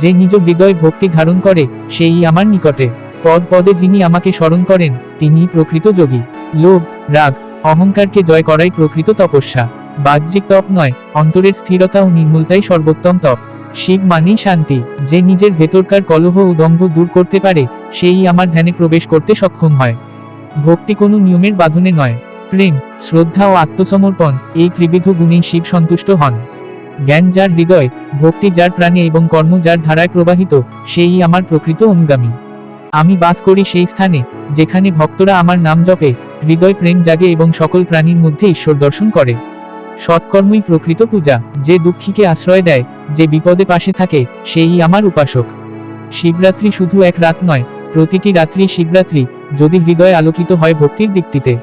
যে নিজ হৃদয় ভক্তি ধারণ করে, সেই আমার নিকটে। পদ পদে যিনি আমাকে স্মরণ করেন তিনি প্রকৃত যোগী। লোভ, রাগ, অহংকারকে জয় করাই প্রকৃত তপস্যা। বাহ্যিক তপ নয়, অন্তরের স্থিরতা ও নির্মূলতাই সর্বোত্তম তপ। শিব মানেই শান্তি, যে নিজের ভেতরকার কলহ ও দম্ভ দূর করতে পারে, সেই আমার ধ্যানে প্রবেশ করতে সক্ষম হয়। ভক্তি কোনো নিয়মের বাঁধনে নয়। প্রেম, শ্রদ্ধা ও আত্মসমর্পণ, এই ত্রিবিধ গুণেই শিব সন্তুষ্ট হন। জ্ঞান যার হৃদয়, ভক্তি যার প্রাণে এবং কর্ম যার ধারায় প্রবাহিত, সেই আমার প্রকৃত অনুগামী। আমি বাস করি সেই স্থানে, যেখানে ভক্তরা আমার নাম জপে, হৃদয় প্রেম জাগে এবং সকল প্রাণীর মধ্যে ঈশ্বর দর্শন করে। সৎকর্মই প্রকৃত পূজা, যে দুঃখীকে আশ্রয় দেয়, যে বিপদে পাশে থাকে, সেই আমার উপাসক। শিবরাত্রি শুধু এক রাত নয়, প্রতিটি রাত্রি শিবরাত্রি, যদি হৃদয় আলোকিত হয় ভক্তির দিকটিতে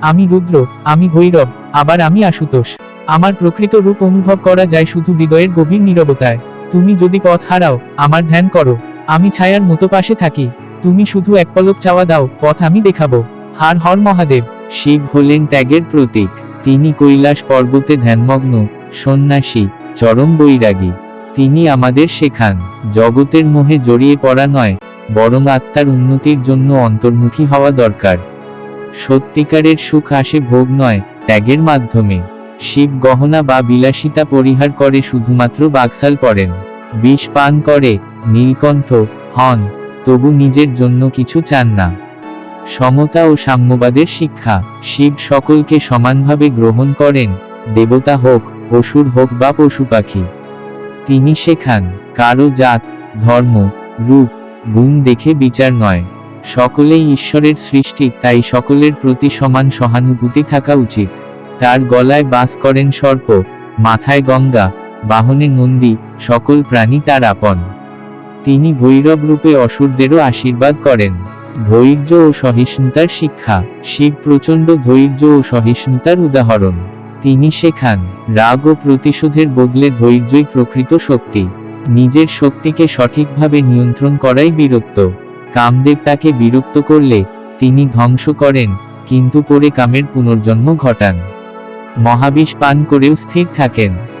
আমি রুদ্র, আমি ভৈরব, আবার আমি আশুতোষ। আমার প্রকৃত রূপ অনুভব করা যায় শুধু হৃদয়ের গভীর নীরবতায়। তুমি যদি পথ হারাও, আমার ধ্যান করো। আমি ছায়ার মতো পাশে থাকি। তুমি শুধু এক পলক চাওয়া দাও, পথ আমি দেখাবো। হার, হর মহাদেব। শিব হলেন ত্যাগের প্রতীক। তিনি কৈলাস পর্বতে ধ্যানমগ্ন, সন্ন্যাসী, চরম বৈরাগী। তিনি আমাদের শেখান, জগতের মোহে জড়িয়ে পড়া নয়, বরং আত্মার উন্নতির জন্য অন্তর্মুখী হওয়া দরকার। সত্যিকারের সুখ আসে ভোগ নয়, ত্যাগের মাধ্যমে। শিব গহনা বা বিলাসিতা পরিহার করে শুধুমাত্র বাকসাল পড়েন বিষ পান করে, নীলকণ্ঠ, হন, তবু নিজের জন্য কিছু চান না। সমতা ও সাম্যবাদের শিক্ষা, শিব সকলকে সমানভাবে গ্রহণ করেন, দেবতা হোক, অসুর হোক বা পশু পাখি। তিনি শেখান, কারও জাত, ধর্ম, রূপ, গুণ দেখে বিচার নয়। সকলেই ঈশ্বরের সৃষ্টি, তাই সকলের প্রতি সমান সহানুভূতি থাকা উচিত। তার গলায় বাস করেন সর্প, মাথায় গঙ্গা, বাহনে নন্দী, সকল প্রাণী তার আপন। তিনি ভৈরব রূপে অসুরদেরও আশীর্বাদ করেন। ধৈর্য ও সহিষ্ণুতার শিক্ষা, শিব প্রচণ্ড ধৈর্য ও সহিষ্ণুতার উদাহরণ। তিনি শেখান, রাগ ও প্রতিশোধের বদলে ধৈর্যই প্রকৃত শক্তি। নিজের শক্তিকে সঠিকভাবে নিয়ন্ত্রণ করাই বিরক্ত। কামদেব তাকে বিরক্ত করলে, তিনি ধ্বংস করেন, কিন্তু পরে কামের পুনর্জন্ম ঘটান। মহাবিষ পান করেও স্থির থাকেন।